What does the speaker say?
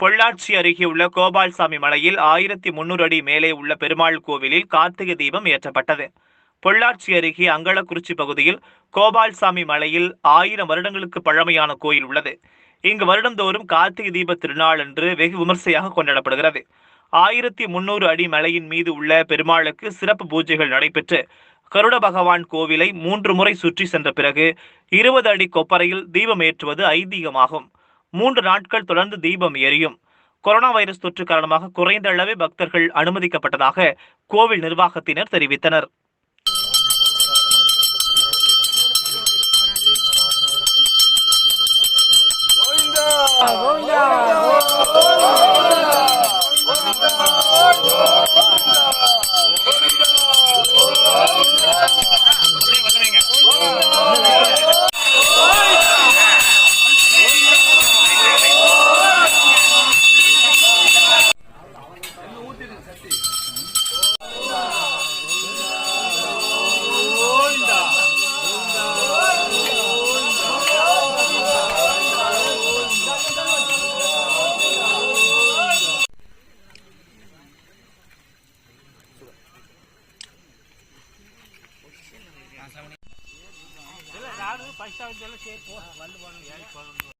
பொள்ளாச்சி அருகே உள்ள கோபால்சாமி மலையில் ஆயிரத்தி முன்னூறு அடி மேலே உள்ள பெருமாள் கோவிலில் கார்த்திகை தீபம் ஏற்றப்பட்டது. பொள்ளாச்சி அருகே அங்களக்குறிச்சி பகுதியில் கோபால்சாமி மலையில் ஆயிரம் வருடங்களுக்கு பழமையான கோயில் உள்ளது. இங்கு வருடந்தோறும் கார்த்திகை தீப திருநாள் என்று வெகு விமர்சையாக கொண்டாடப்படுகிறது. ஆயிரத்தி முன்னூறு அடி மலையின் மீது உள்ள பெருமாளுக்கு சிறப்பு பூஜைகள் நடைபெற்று கருட பகவான் கோவிலை மூன்று முறை சுற்றி சென்ற பிறகு இருபது அடி கொப்பரையில் தீபம் ஏற்றுவது ஐதீகமாகும். மூன்று நாட்கள் தொடர்ந்து தீபம் எரியும். கொரோனா வைரஸ் தொற்று காரணமாக குறைந்த அளவே பக்தர்கள் அனுமதிக்கப்பட்டதாக கோவில் நிர்வாகத்தினர் தெரிவித்தனர். Oh, పైసా వచ్చే వాళ్ళు వాళ్ళు